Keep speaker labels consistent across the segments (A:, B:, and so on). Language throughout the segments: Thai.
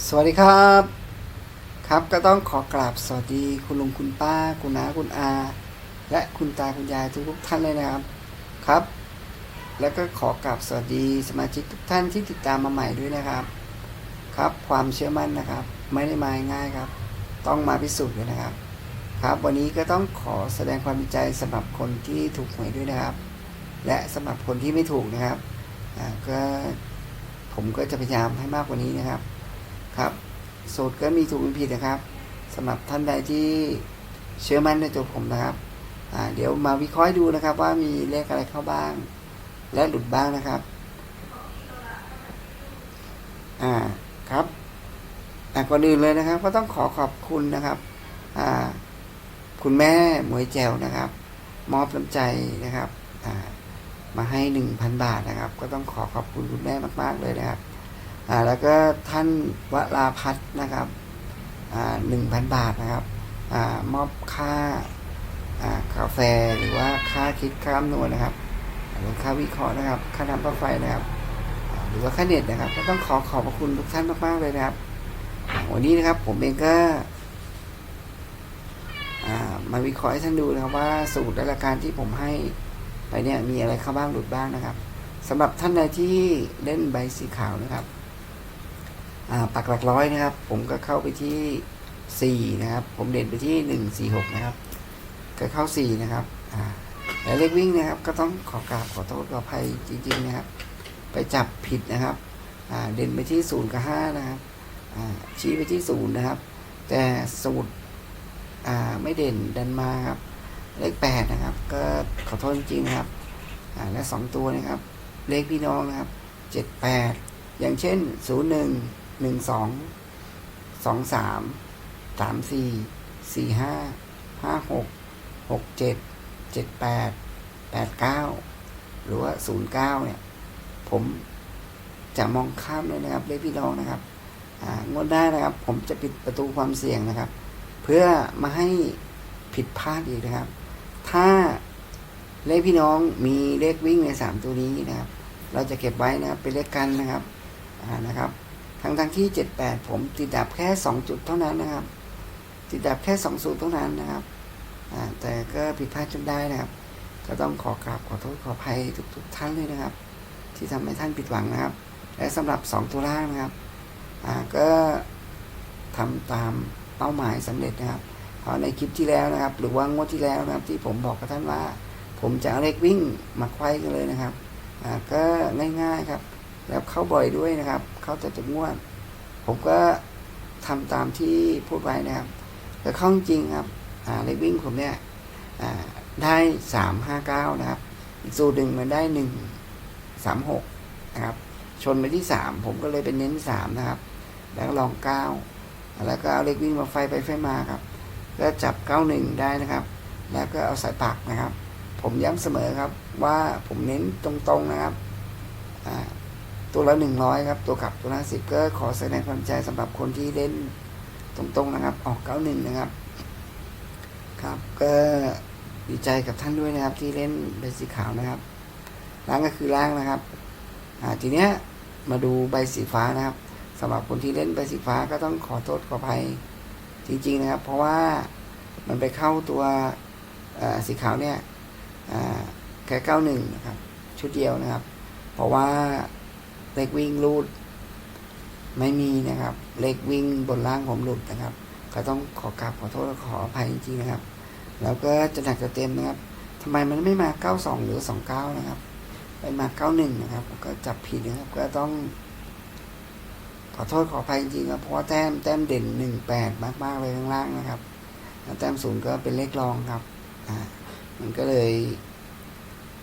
A: สวัสดีครับ ครับก็ต้องขอกราบสวัสดีคุณลุงคุณป้า คุณน้าคุณอา และคุณตาคุณยายทุกทุกท่านเลยนะครับครับ แล้วก็ขอกราบสวัสดีสมาชิกทุกท่านที่ติดตามมาใหม่ด้วยนะครับ ครับ ความเชื่อมั่นนะครับ ไม่ได้มาง่ายครับ ต้องมาพิสูจน์กันนะครับ ครับ วันนี้ก็ต้องขอแสดงความดีใจสำหรับคนที่ถูกหวยด้วยนะครับ และสำหรับคนที่ไม่ถูกนะครับอ่าก็ผมก็จะพยายามให้มากกว่านี้นะครับ ครับสูตรก็มีถูกมีผิดนะครับสำหรับท่านใดที่เชื่อมั่นในตัวผมนะครับเดี๋ยวมาวิเคราะห์ดูนะครับ ว่ามีเลขอะไรเข้าบ้าง และหลุดบ้างนะครับอ่าครับอ่าก่อนอื่นเลยนะครับ ก็ต้องขอขอบคุณนะครับคุณแม่หมวยแจวนะครับ มอบน้ำใจนะครับมาให้หนึ่งพันบาทนะครับ ก็ต้องขอขอบคุณคุณแม่มาก ๆ เลยนะครับ แล้วก็ท่านวราพัฒน์นะครับหนึ่งพันบาทนะครับอมอบค่าอากาแฟหรือว่าค่าคิดค่าคำนวณนะครับหรือค่าวิเคราะห์นะครับ ค่าน้ำประไฟนะครับ หรือว่าค่าเน็ตนะครับ ก็ต้องขอขอบพระคุณทุกท่านมากๆเลยนะครับ วันนี้นะครับผมเองก็อ่ามาวิเคราะห์ให้ท่านดูนะครับว่าสูตรและหลักการที่ผมให้ไปเนี่ยมีอะไรเข้าบ้างหลุดบ้างนะครับสำหรับท่านใดที่เล่นใบสีขาวนะครับ ปักหลักร้อยนะครับ ผมก็เข้าไปที่ 4 นะครับ ผมเด่นไปที่ 1 4 6 นะครับ ก็เข้า 4 นะครับอ่าและเลขวิ่งนะครับ ก็ต้องขอกราบขอโทษขออภัยจริงๆนะครับ ไปจับผิดนะครับเด่นไปที่ 0 กับ 5 นะครับชี้ไปที่ 0 นะครับ แต่สูตรไม่เด่นดันมาครับ เลข 8 นะครับ ก็ขอโทษจริงๆครับและ 2 ตัวนะครับ เลขพี่น้องนะครับ 7 8 อย่างเช่น 0 1 หนึ่งสองสองสามสามสี่สี่ห้าห้าหกหกเจ็ดเจ็ดแปดแปดเก้าหรือว่าศูนย์เก้าเนี่ย ผมจะมองข้ามเลยนะครับเลขพี่น้องนะครับงดหน้นะครับ ผมจะปิดประตูความเสี่ยงนะครับ เพื่อมาให้ผิดพลาดอีกนะครับ ถ้าเลขพี่น้องมีเลขวิ่งในสามตัวนี้นะครับ เราจะเก็บไว้นะครับเป็นเลขกันนะครับนะครับ ทั้งทั้งที่ 78 ผมติดดับแค่ 2 จุดเท่านั้นนะครับ ติดดับแค่2สูตรเท่านั้นนะครับแต่ก็ผิดพลาดจนได้นะครับ ก็ต้องขอกราบขอโทษขออภัยทุกๆท่านเลยนะครับ ที่ทำให้ท่านผิดหวังนะครับ และสำหรับ 2 ตัวล่างนะครับก็ทำตามเป้าหมายสำเร็จนะครับเพราะในคลิปที่แล้วนะครับ หรือว่างวดที่แล้วนะครับ ที่ผมบอกกับท่านว่า ผมจะเอาเลขวิ่งมาไขว้กันเลยนะครับก็ง่ายๆครับ แล้วเข้าบ่อยด้วยนะครับ เข้าแต่จุดงวดผมก็ทำตามที่พูดไว้นะครับ แต่เข้าจริงครับอ่าเลขวิ่งผมเนี่ยอ่าได้สามห้าเก้านะครับ อีกสูตรหนึ่งมันได้หนึ่งสามหกนะครับ ชนไปที่สามผมก็เลยเป็นเน้นสามนะครับ แล้วก็ลองเก้าแล้วก็เอาเลขวิ่งมาไฟไปไฟมาครับ ก็จับเก้าหนึ่งได้นะครับ แล้วก็เอาสายปักนะครับ ผมย้ำเสมอครับว่าผมเน้นตรงๆนะครับอ่า ตัวละหนึ่งร้อยครับ ตัวกลับตัวละสิบก็ขอแสดงความใจสำหรับคนที่เล่นตรงๆนะครับ ออกเก้าหนึ่งนะครับ ครับ ก็ดีใจกับท่านด้วยนะครับ ที่เล่นใบสีขาวนะครับล่างก็คือล่างนะครับ อ่าทีเนี้ยมาดูใบสีฟ้านะครับสำหรับคนที่เล่นใบสีฟ้าก็ต้องขอโทษขออภัยจริง ๆนะครับ เพราะว่ามันไปเข้าตัวอ่าสีขาวเนี่ยอ่าแค่เก้าหนึ่งนะครับ ชุดเดียวนะครับ เพราะว่า เลขวิ่งรูด ไม่มีนะครับ เลขวิ่งบนล่างผมหลุดนะครับ ก็ต้องขอกราบขอโทษขออภัยจริงๆนะครับ แล้วก็จะหนักจะเต็มนะครับทำไมมันไม่มา 92 หรือ 29 นะครับ ไปมา 91 นะครับ ก็จับผิดนะครับ ก็ต้อง ขอโทษขออภัยจริงๆครับ เพราะว่าแต้มแต้มเด่น 18 มากๆเลยข้างล่างนะครับแล้วแต้มศูนย์ก็เป็นเลขรองครับ อ่า มันก็เลย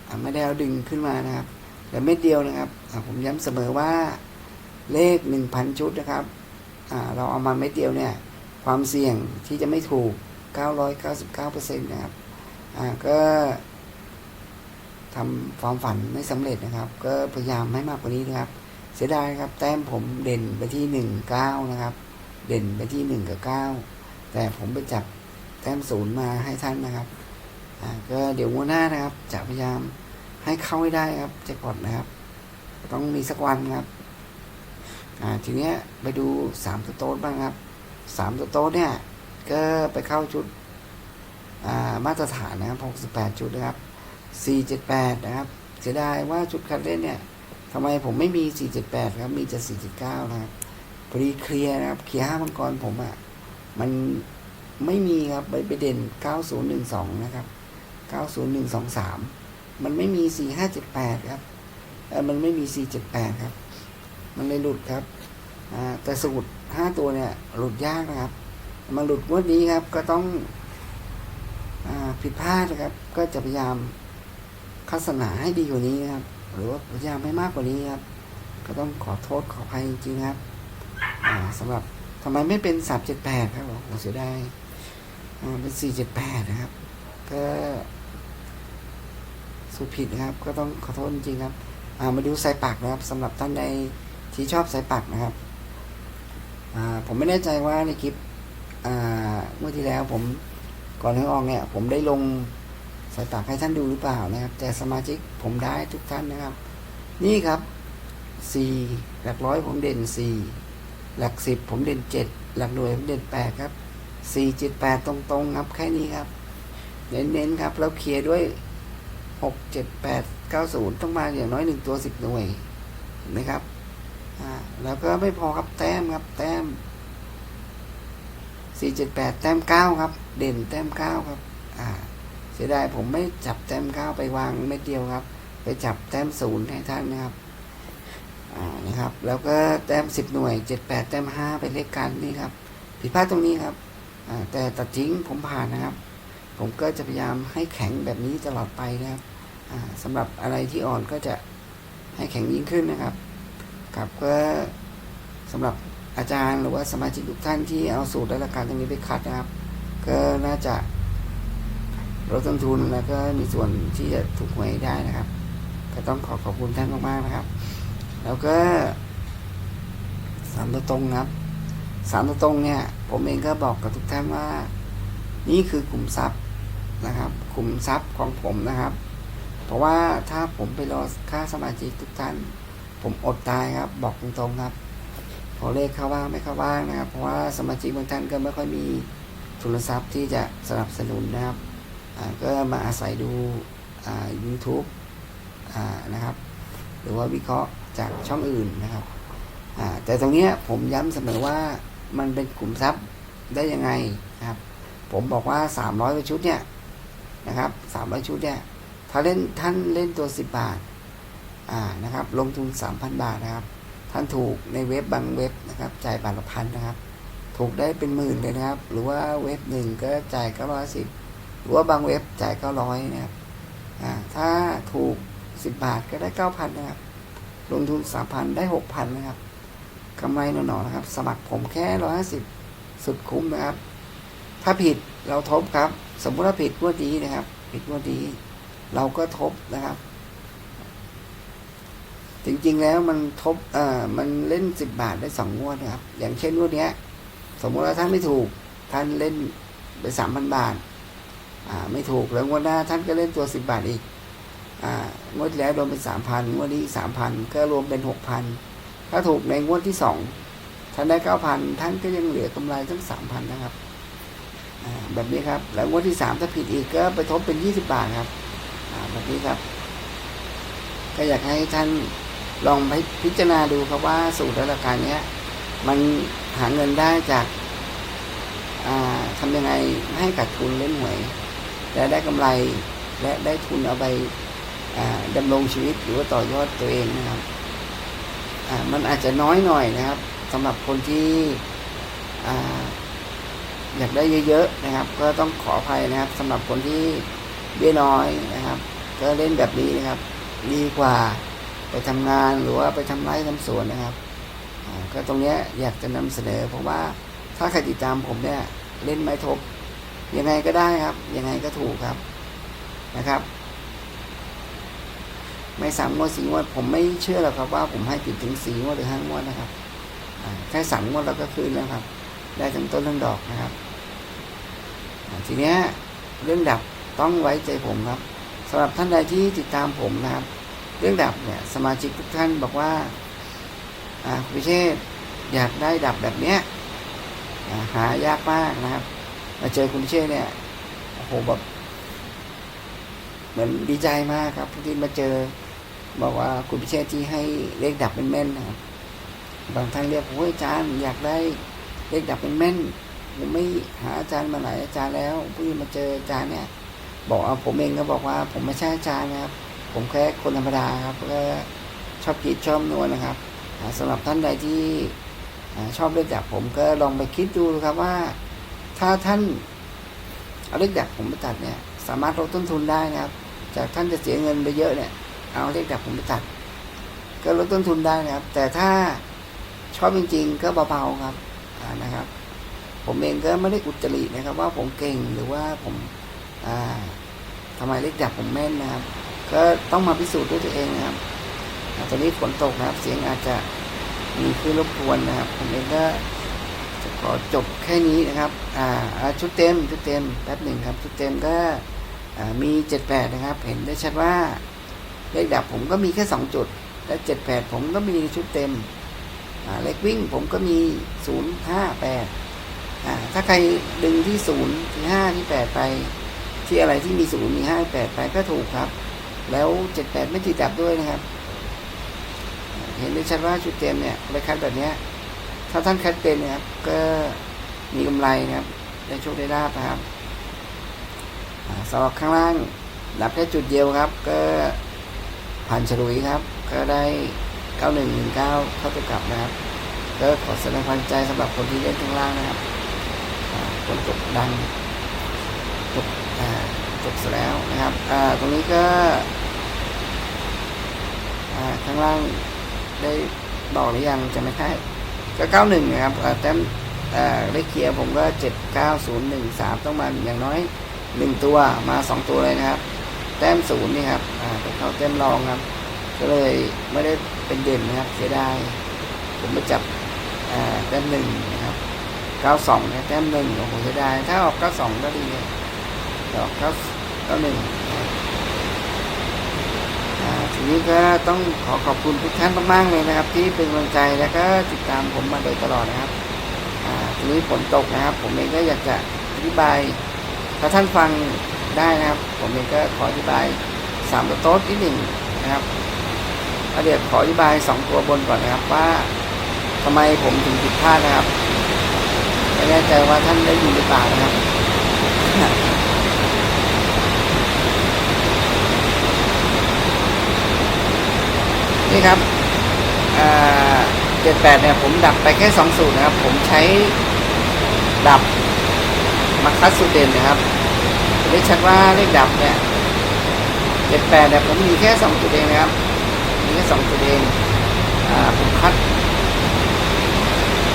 A: อ่าไม่ได้เอาดึงขึ้นมานะครับ แต่เม็ดเดียวนะครับผมย้ำเสมอว่าเลขหนึ่งพันชุดนะครับเราเอามาเม็ดเดียวเนี่ยความเสี่ยงที่จะไม่ถูก 999%นะครับก็ทำความฝันไม่สำเร็จนะครับ ก็พยายามให้มากกว่านี้นะครับ เสียดายครับ แต้มผมเด่นไปที่ 19 นะครับ เด่นไปที่ 1 กับ 9 แต่ผมไปจับแต้มศูนย์มาให้ท่านนะครับก็เดี๋ยวงวดหน้านะครับจะพยายาม ให้เข้าให้ได้ครับแจ็คพอตนะครับ ต้องมีสักวันครับ อ่าทีเนี้ยไปดูสามตัวโต๊ดบ้างครับสามตัวโต๊ดเนี่ย ก็ไปเข้าชุด อ่ามาตรฐานนะครับหกสิบแปดชุดนะครับสี่เจ็ดแปดนะครับ เสียดายว่าชุดคัดเล่นเนี่ยทำไมผมไม่มีสี่เจ็ดแปดครับ มีแต่สี่เจ็ดเก้านะครับพอดีเคลียร์นะครับ เคลียร์ห้ามังกรผมอะ่ะ มันไม่มีครับไปไปเด่นเก้าศูนย์หนึ่งสองนะครับเก้าศูนย์หนึ่งสองสาม มันไม่มีสี่ห้าเจ็ดแปดครับเออมันไม่มีสี่เจ็ดแปดครับ มันเลยหลุดครับอ่าแต่สูตรห้าตัวเนี่ยหลุดยากนะครับมาหลุดงวดนี้ครับ ก็ต้องอ่าผิดพลาดนะครับ ก็จะพยายามคัดสนาให้ดีกว่านี้นะครับ หรือว่าพยายามให้มากกว่านี้ครับ ก็ต้องขอโทษขออภัยจริงๆครับอ่าสำหรับทำไมไม่เป็นสามเจ็ดแปดครับผมเสียดายอ่าเป็นสี่เจ็ดแปดนะครับ ก็ สูผิดนะครับ ก็ต้องขอโทษจริงครับามาดูสายปักนะครับสำหรับท่านใดที่ชอบสายปักนะครับผมไม่แน่ใจว่าในคลิปเมื่อที่แล้วผมก่อนให้ออกเนี่ย ผมได้ลงสายปักให้ท่านดูหรือเปล่านะครับ แต่สมาชิกผมได้ทุกท่านนะครับ นี่ครับสี่หลักร้อยผมเด่นสี่หลักสิบผมเด่นเจ็ดหลักหน่วยผมเด่นแปดครับสี่เจ็ดแปดตรงๆครับแค่นี้ครับ เน้นๆครับแล้วเคลียร์ด้วย หกเจ็ดแปดเก้าศูนย์ต้องมาอย่างน้อยหนึ่งตัวสิบหน่วยเห็นไหมครับอ่าแล้วก็ไม่พอครับแต้มครับแต้มสี่เจ็ดแปดแต้มเก้าครับ เด่นแต้มเก้าครับอ่าเสียดายผมไม่จับแต้มเก้าไปวางเม็ดเดียวครับ ไปจับแต้มศูนย์ให้ท่านนะครับอ่านะครับ แล้วก็แต้มสิบหน่วยเจ็ดแปดแต้มห้าไปเลขกันนี่ครับ ผิดพลาดตรงนี้ครับแต่ตัดทิ้งผมผ่านนะครับ ผมก็จะพยายามให้แข็งแบบนี้ตลอดไปนะครับ สำหรับอะไรที่อ่อนก็จะให้แข็งยิ่งขึ้นนะครับครับก็สำหรับอาจารย์หรือว่าสมาชิกทุกท่านที่เอาสูตรและหลักการตรงนี้ไปคัดนะครับ ก็น่าจะลดต้นทุนแล้วก็มีส่วนที่จะถูกหวยได้นะครับ ก็ต้องขอขอบคุณท่านมากๆนะครับ แล้วก็สามตัวตรงครับสามตัวตรงเนี่ย ผมเองก็บอกกับทุกท่านว่า นี่คือกลุ่มทรัพย์นะครับกลุ่มทรัพย์ของผมนะครับ เพราะว่าถ้าผมไปรอค่าสมาชิกทุกท่าน ผมอดตายครับ บอกตรงๆครับพอเลขเข้าว่างไม่เข้าว่างนะครับ เพราะว่าสมาชิกบางท่านก็ไม่ค่อยมีทุนทรัพย์ที่จะสนับสนุนนะครับก็มาอาศัยดูอ่า YouTube อ่านะครับ หรือว่าวิเคราะห์จากช่องอื่นนะครับแต่ตรงนี้ผมย้ำเสมอว่ามันเป็นกลุ่มทรัพย์ได้ยังไงนะครับ ผมบอกว่า 300ชุดเนี่ยนะครับ300ชุดเนี่ย ถ้าเล่นท่านเล่นตัว 10 บาทอ่านะครับ ลงทุน 3,000 บาทนะครับ ท่านถูกในเว็บบางเว็บนะครับจ่ายบาทละพันนะครับ ถูกได้เป็นหมื่นเลยนะครับ หรือว่าเว็บหนึ่งก็จ่ายเก้าร้อยสิบหรือว่าบางเว็บจ่ายเก้าร้อยนะครับอ่าถ้าถูกสิบบาทก็ได้เก้าพันนะครับ ลงทุนสามพันได้หกพันนะครับกำไรหนอๆนะครับ สมัครผมแค่ร้อยห้าสิบสุดคุ้มนะครับ ถ้าผิดเราทบครับ สมมุติว่าผิดงวดนี้นะครับ ผิดงวดนี้ เราก็ทบนะครับ จริงๆแล้วมันทบเอ่อมันเล่นสิบบาทได้สองงวดนะครับ อย่างเช่นงวดเนี้ย สมมติว่าท่านไม่ถูก ท่านเล่นไปสามพันบาท อ่า ไม่ถูกแล้วงวดหน้าท่านก็เล่นตัวสิบบาทอีก อ่างวดแล้วโดนเป็นสามพันงวดนี้สามพันก็รวมเป็นหกพันถ้าถูกในงวดที่สองท่านได้เก้าพันท่านก็ยังเหลือกำไรทั้งสามพันนะครับอ่าแบบนี้ครับ แล้วงวดที่สามถ้าผิดอีกก็ไปทบเป็นยี่สิบบาทครับ แบบนี้ครับ ก็อยากให้ท่านลองไปพิจารณาดูครับว่าสูตรและหลักการเนี้ย มันหาเงินได้จากาทำยังไงให้ขาดทุนเล่นหวย และได้กำไรและได้ทุนเอาไปาดำรงชีวิตหรือว่าต่อยอดตัวเองนะครับมันอาจจะน้อยหน่อยนะครับสำหรับคนที่อ่อยากได้เยอะๆนะครับ ก็ต้องขออภัยนะครับสำหรับคนที่ เบี้ยน้อยนะครับ ก็เล่นแบบนี้นะครับ ดีกว่าไปทำงานหรือว่าไปทำไร่ทำสวนนะครับก็ตรงเนี้ยอยากจะนำเสนอเพราะว่าถ้าใครติดตามผมเนี่ยเล่นไม้ทบ ยังไงก็ได้ครับ ยังไงก็ถูกครับนะครับ ไม่สามงวดสี่งวดผมไม่เชื่อหรอกครับว่าผมให้ติดถึงสี่งวดหรือห้างวดนะครับแค่สามงวดเราก็คืนแล้วครับ ได้ทั้งต้นทั้งดอกนะครับ ทีเนี้ยเรื่องดับ ต้องไว้ใจผมครับสำหรับท่านใดที่ติดตามผมนะครับ เรื่องดับเนี่ยสมาชิกทุกท่านบอกว่าอ่าคุณพิเชษอยากได้ดับแบบเนี้ยหายากมากนะครับ มาเจอคุณพิเช่เนี่ยโอ้โหแบบเหมือนดีใจมากครับที่มาเจอบอกว่าคุณพิเชษที่ให้เลขดับเป็นแม่นนะครับบางท่านเรียกโอ้ยอาจารย์อยากได้เลขดับเป็นแม่นผมไม่หาอาจารย์มาหลายอาจารย์แล้วเพิ่งมาเจออาจารย์เนี่ย บอกเอาผมเองก็บอกว่า ผมไม่ใช่อาจารย์นะครับ ผมแค่คนธรรมดาครับก็ชอบคิดชอบนวลนะครับอ่าสำหรับท่านใดที่ชอบเลขดับผมก็ลองไปคิดดูครับว่า ถ้าท่านเอาเลขดับผมไปตัดเนี่ย สามารถลดต้นทุนได้นะครับ จากท่านจะเสียเงินไปเยอะเนี่ย เอาเลขดับผมไปตัด ก็ลดต้นทุนได้นะครับ แต่ถ้าชอบจริง ๆ ก็เบาๆครับนะครับ ผมเองก็ไม่ได้อุตรินะครับ ว่าผมเก่งหรือว่าผม อ่าทำไมเลขดับผมแม่นนะครับ ก็ต้องมาพิสูจน์ด้วยตัวเองนะครับตอนนี้ฝนตกนะครับ เสียงอาจจะมีคลื่นรบกวนนะครับ ผมเองก็จะขอจบแค่นี้นะครับ อ่าชุดเต็มชุดเต็มแป๊บหนึ่งครับ ชุดเต็มก็มีเจ็ดแปดนะครับ เห็นได้ชัดว่าเลขดับผมก็มีแค่สองจุด และเจ็ดแปดผมก็มีชุดเต็มเลขวิ่งผมก็มีศูนย์ห้าแปดอ่าถ้าใครดึงที่ศูนย์ที่ห้าที่แปดไป ที่อะไรที่มีศูนย์มีห้าแปดไปก็ถูกครับ แล้วเจ็ดแปดไม่ติดดับด้วยนะครับ เห็นได้ชัดว่าชุดเต็มเนี่ยไปคัดแบบเนี้ยถ้าท่านคัดเป็นเนะครับ ก็มีกำไรนะครับ ได้โชคได้ลาบนะครับสำหรับข้างล่างดับแค่จุดเดียวครับ ก็ผ่านฉลุยครับ ก็ได้9119เข้าตัวกลับนะครับก็ขอแสดงความใจสำหรับคนที่เล่นข้างล่างนะครับคนตกดังตก อ่าตกเสร็จแล้วนะครับตรงนี้ก็อ่าข้างล่างได้บอกหรือยังจะไม่ใช่ก็ 91 นะครับแต้มอ่าเลขเคลียร์ผมก็ 79013 ต้องมาอย่างน้อย 1 ตัวมา 2 ตัวเลยนะครับ แต้มศูนย์นี่ครับอ่าไปเข้าแต้มรองครับ ก็เลยไม่ได้เป็นเด่นนะครับเสียดายผมไปจับแต้มหนึ่งนะครับเก้าสองเนี่ยแต้มหนึ่งโอ้โหเสียดายถ้าออกเก้าสองก็ ดีเนี่ยแต่อกเก้าเก้าหนึ่งทีนี้ก็ต้องขอขอบคุณทุกท่านมากๆเลยนะครับ ที่เป็นกำลังใจแล้วก็ติดตามผมมาโดยตลอดนะครับทีนี้ฝนตกนะครับ ผมเองก็อยากจะอธิบายถ้าท่านฟังได้นะครับ ผมเองก็ขออธิบายสามตัวโต๊ดนิดหนึ่งนะครับแล้วเดี๋ยวขออธิบายสองตัวบนก่อนนะครับว่าทำไมผมถึงผิดพลาดนะครับไม่แน่ใจว่าท่านได้ยินหรือเปล่านะครับ นี่ครับเจ็ดแปดเนี่ยผมดับไปแค่สองสูตรนะครับ ผมใช้ดับมาคัดสูตรเด่นนะครับเลขชัดว่าเลขดับเนี่ยเจ็ดแปดเนี่ยผมมีแค่สองจุดเองนะครับ มีแค่สองจุดเองอ่าผมคัด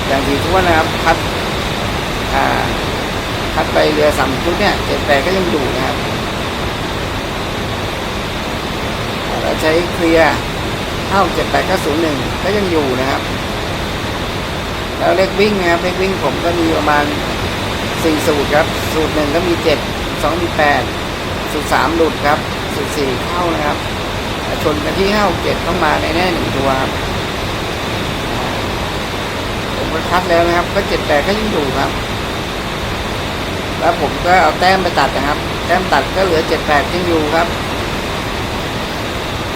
A: อย่างดีทุกวันนะครับคัดอ่าคัดไปเรือสามชุดเนี่ยเจ็ดแปดก็ยังอยู่นะครับเราใช้เคลียร์ เท่าเจ็ดแปดก็ศูนย์หนึ่งก็ยังอยู่นะครับ แล้วเลขวิ่งนะครับเลขวิ่งผมก็มีประมาณสี่สูตรครับ สูตรหนึ่งก็มีเจ็ดสองมีแปดสูตรสามหลุดครับ สูตรสี่เข้านะครับชนกันที่ห้าเจ็ดต้องมาในแน่หนึ่งตัวครับผมก็คัดแล้วนะครับ ก็เจ็ดแปดก็ยังอยู่ครับ แล้วผมก็เอาแต้มไปตัดนะครับ แต้มตัดก็เหลือเจ็ดแปดยังอยู่ครับ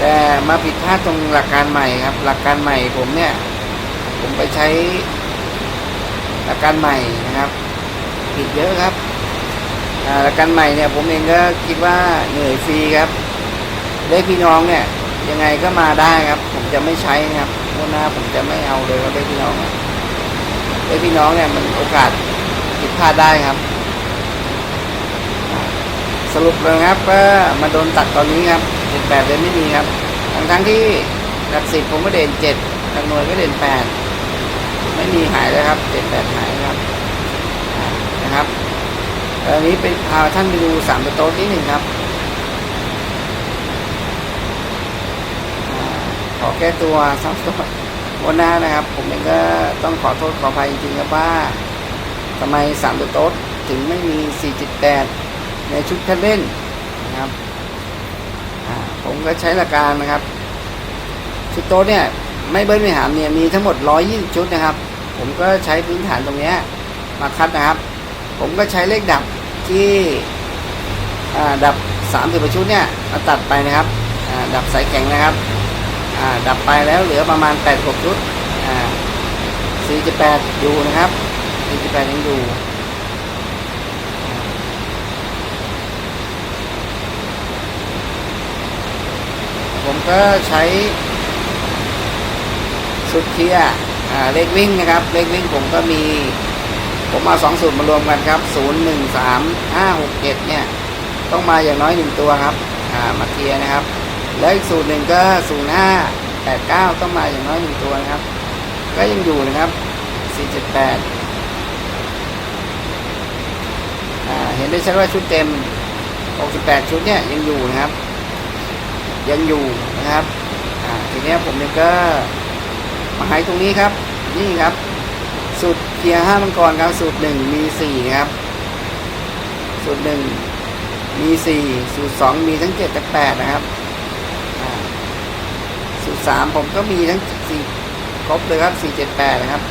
A: แต่มาผิดพลาดตรงหลักการใหม่ครับ หลักการใหม่ผมเนี่ย ผมไปใช้ หลักการใหม่นะครับผิดเยอะครับหลักการใหม่เนี่ย ผมเองก็คิดว่าเหนื่อยฟรีครับเลขพี่น้องเนี่ย ยังไงก็มาได้ครับ ผมจะไม่ใช้นะครับงวหน้าผมจะไม่เอาเลยว่าเลขพี่น้องอะเลขพี่น้องเนี่ยมันโอกาสผิดพลาดได้ครับ สรุปเลยครับก็มาโดนตัดตอนนี้ครับ เจ็ดแปดเลยไม่มีครับ ทั้งทั้งๆที่หลักสิบผมก็เด่นเจ็ดหลักหน่วยก็เด่นแปดไม่มีหายเลยครับเจ็ดแปดหายครับนะครับอันนี้เป็นพาท่านไปดูสามตัวโต๊ะนิดหนึ่งครับอขอแก้ตัวสามตัววันหน้านะครับ ผมเองก็ต้องขอโทษขออภัยจริงๆครับว่าทำไมสามตัวโต๊ะถึงไม่มี 4.8 ในชุดคัดเล่นนะครับ ผมก็ใช้หลักการนะครับ ชุดโต๊ะเนี่ย ไม่เบิ้ลไม่หามเนี่ยมีทั้งหมด 120 ชุดนะครับ ผมก็ใช้พื้นฐานตรงนี้มาคัดนะครับ ผมก็ใช้เลขดับที่อ่าดับ30ประชุดเนี่ยมาตัดไปนะครับดับสายแข็งนะครับดับไปแล้วเหลือประมาณ8 6ชุดอ่า48 อยู่นะครับ48ยังอยู่ ก็ใช้สุดเทียเลขวิ่งนะครับ เลขวิ่งผมก็มี ผมเอาสองสูตรมารวมกันครับศูนย์หนึ่งสามห้าหกเจ็ดเนี่ย ต้องมาอย่างน้อยหนึ่งตัวครับอ่ามาเทียนะครับ แล้วอีกสูตรหนึ่งก็ศูนย์ห้าแปดเก้าต้องมาอย่างน้อยหนึ่งตัวนะครับ ก็ยังอยู่นะครับสี่เจ็ดแปดอ่าเห็นได้ชัดว่าชุดเต็มหกสิบแปดชุดเนี่ยยังอยู่นะครับ ยังอยู่ นะครับทีนี้ผมเนี่ยก็มาให้ตรงนี้ครับ นี่ครับ สูตรเกียร์ห้ามังกรครับ สูตรหนึ่งมีสี่ครับ สูตรหนึ่งมีสี่สูตรสองมีทั้งเจ็ดและแปดนะครับ สูตรสามผมก็มีทั้งสี่ครบเลยครับสี่เจ็ดแปดนะครับ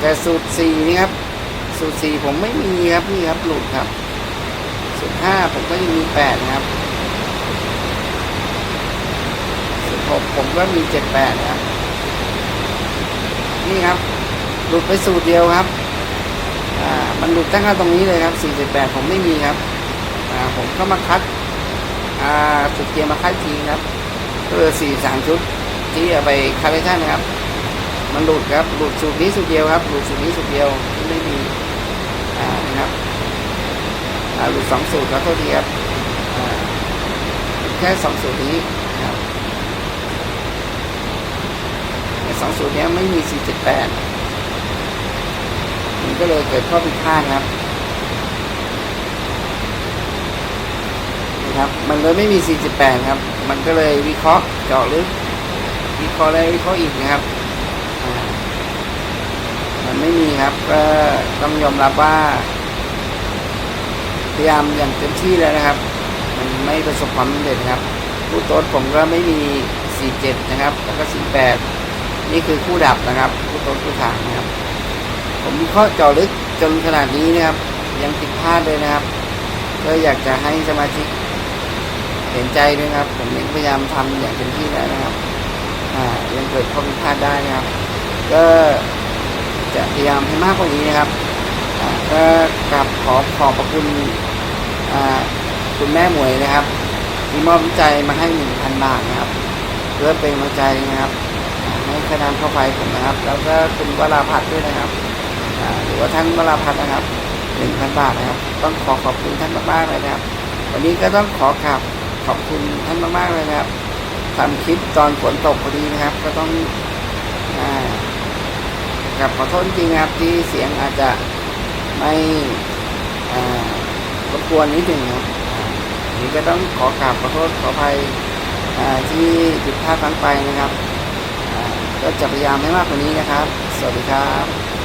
A: แต่สูตรสี่นี่ครับ สูตรสี่ผมไม่มีครับนี่ครับหลุดครับ สูตรห้าผมก็ยังมีแปดนะครับสูตรหกผมก็มีเจ็ดแปดนะครับ นี่ครับ หลุดไปสูตรเดียวครับ อ่า มันหลุดตั้งแต่ตรงนี้เลยครับสี่เจ็ดแปดผมไม่มีครับ อ่า ผมก็มาคัด อ่าถูกเกียร์มาคัดจริงครับก็คือสี่สามชุดที่เอาไปคัดให้ท่นนะครับ มันหลุดครับ หลุดสูตรนี้สูตรเดียวครับ หลุดสูตรนี้สูตรเดียวไม่มี อ่า นะครับ หลุดสองสูตรแล้วโทษทีครับอ่าแค่สองสูตรนี้นะครับสองสูตรนี้ไม่มีสี่จ็ดแปดมันก็เลยเกิดข้อผิดพลาดครับนะครับ มันเลยไม่มีสี่จ็ดแปดครับ มันก็เลยวิเคราะห์เจาะลึก วิเคราะห์แล้ววิเคราะห์อีกนะครับอ่ามันไม่มีครับ ก็ต้องยอมรับว่า พยายามอย่างเต็มที่แล้วนะครับ มันไม่ประสบความสำเร็จนะครับ คู่โต๊ดผมก็ไม่มี 47 นะครับ แล้วก็ 48 นี่คือคู่ดับนะครับ คู่โต๊ดคู่ถางนะครับ ผมวิเคราะห์เจาะลึกจนขนาดนี้นะครับ ยังผิดพลาดเลยนะครับ ก็อยากจะให้สมาชิกเห็นใจด้วยครับ ผมยังพยายามทำอย่างเต็มที่แล้วนะครับอ่ายังเกิดข้อผิดพลาดได้นะครับ ก็จะพยายามให้มากกว่านี้นะครับ ก็กลับขอขอบพระคุณคุณแม่หมวยนะครับที่มอบน้ำใจมาให้หนึ่งพันบาทนะครับเพื่อเป็นกำลังใจนะครับให้คะแนนเข้าไปผมนะครับ แล้วก็คุณวราพัฒน์ด้วยนะครับหรือว่าท่านวราพัฒน์นะครับหนึ่งพันบาทนะครับ ต้องขอขอบคุณท่านมากๆเลยนะครับ วันนี้ก็ต้องขอกราบขอบคุณท่านมากๆเลยนะครับทำคลิปตอนฝนตกพอดีนะครับ ก็ต้องอ่ากับขอโทษจริงนะครับที่เสียงอาจจะ ไม่รบกวนนิดหนึ่งนะนี่ก็ต้องขอกราบขอโทษขออภัยที่ผิดพลาดครั้งไปนะครับ ก็จะพยายามให้มากกว่านี้นะครับ สวัสดีครับ